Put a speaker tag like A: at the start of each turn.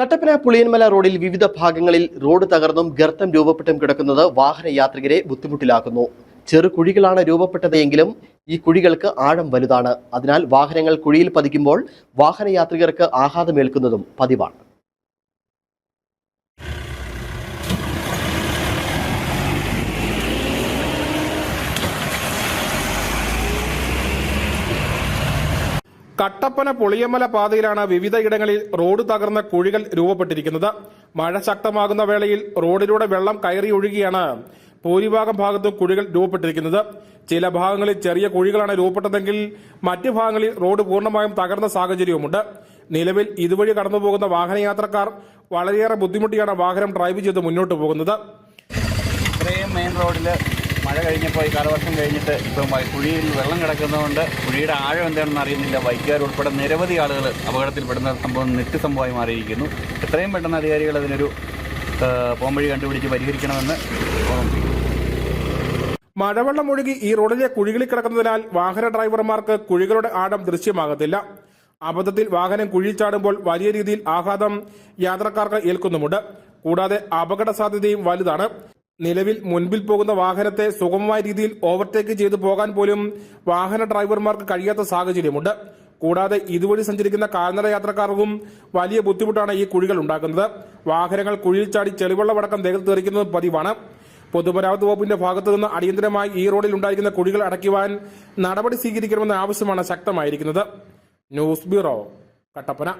A: കട്ടപ്പന പുളിയൻമല റോഡിൽ വിവിധ ഭാഗങ്ങളിൽ റോഡ് തകർന്നും ഗർത്തം രൂപപ്പെട്ടും കിടക്കുന്നത് വാഹന യാത്രികരെ ബുദ്ധിമുട്ടിലാക്കുന്നു. ചെറു കുഴികളാണ് രൂപപ്പെട്ടത് എങ്കിലും ഈ കുഴികൾക്ക് ആഴം വലുതാണ്. അതിനാൽ വാഹനങ്ങൾ കുഴിയിൽ പതിക്കുമ്പോൾ വാഹന യാത്രികർക്ക് ആഘാതമേൽക്കുന്നതും പതിവാണ്.
B: കട്ടപ്പന പൊളിയമല പാതയിലാണ് വിവിധയിടങ്ങളിൽ റോഡ് തകർന്ന കുഴികൾ രൂപപ്പെട്ടിരിക്കുന്നത്. മഴ ശക്തമാകുന്ന വേളയിൽ റോഡിലൂടെ വെള്ളം കയറി ഒഴുകിയാണ് ഭൂരിഭാഗം ഭാഗത്തും കുഴികൾ രൂപപ്പെട്ടിരിക്കുന്നത്. ചില ഭാഗങ്ങളിൽ ചെറിയ കുഴികളാണ് രൂപപ്പെട്ടതെങ്കിൽ മറ്റ് ഭാഗങ്ങളിൽ റോഡ് പൂർണമായും തകർന്ന സാഹചര്യവുമുണ്ട്. നിലവിൽ ഇതുവഴി കടന്നുപോകുന്ന വാഹനയാത്രക്കാർ വളരെയേറെ ബുദ്ധിമുട്ടിയാണ് വാഹനം ഡ്രൈവ് ചെയ്ത് മുന്നോട്ട് പോകുന്നത്.
C: മെയിൻ റോഡിൽ മഴ കഴിഞ്ഞപ്പോൾ ഈ കാലവർഷം കഴിഞ്ഞിട്ട് ഇപ്പം കുഴിയിൽ വെള്ളം കിടക്കുന്നതുകൊണ്ട് കുഴിയുടെ ആഴം എന്താണെന്ന് അറിയുന്നില്ല. ബൈക്കുകാർ ഉൾപ്പെടെ നിരവധി ആളുകൾ അപകടത്തിൽപ്പെടുന്ന സംഭവം നിത്യസംഭവമായി മാറിയിരിക്കുന്നു. എത്രയും പെട്ടെന്ന് അധികാരികൾ അതിനൊരു പോംവഴി കണ്ടുപിടിച്ച് പരിഹരിക്കണമെന്ന്
B: മഴവെള്ളം ഒഴുകി ഈ റോഡിലെ കുഴികളിൽ കിടക്കുന്നതിനാൽ വാഹന ഡ്രൈവർമാർക്ക് കുഴികളുടെ ആഴം ദൃശ്യമാകത്തില്ല. അബദ്ധത്തിൽ വാഹനം കുഴി ചാടുമ്പോൾ വലിയ രീതിയിൽ ആഘാതം യാത്രക്കാർക്ക് ഏൽക്കുന്നുമുണ്ട്. കൂടാതെ അപകട സാധ്യതയും വലുതാണ്. നിലവിൽ മുൻപിൽ പോകുന്ന വാഹനത്തെ സുഗമമായ രീതിയിൽ ഓവർടേക്ക് ചെയ്തു പോകാൻ പോലും വാഹന ഡ്രൈവർമാർക്ക് കഴിയാത്ത സാഹചര്യമുണ്ട്. കൂടാതെ ഇതുവഴി സഞ്ചരിക്കുന്ന കാൽനട യാത്രക്കാർക്കും വലിയ ബുദ്ധിമുട്ടാണ് ഈ കുഴികൾ ഉണ്ടാക്കുന്നത്. വാഹനങ്ങൾ കുഴിയിൽ ചാടി ചെളിവെള്ളമടക്കം ദേഹത്ത് തെറിക്കുന്നത് പതിവാണ്. പൊതുമരാമത്ത് വകുപ്പിന്റെ ഭാഗത്തു നിന്ന് അടിയന്തരമായി ഈ റോഡിൽ ഉണ്ടായിരിക്കുന്ന കുഴികൾ അടയ്ക്കുവാൻ നടപടി സ്വീകരിക്കണമെന്ന ആവശ്യമാണ് ശക്തമായിരിക്കുന്നത്. News bureau Kattappana.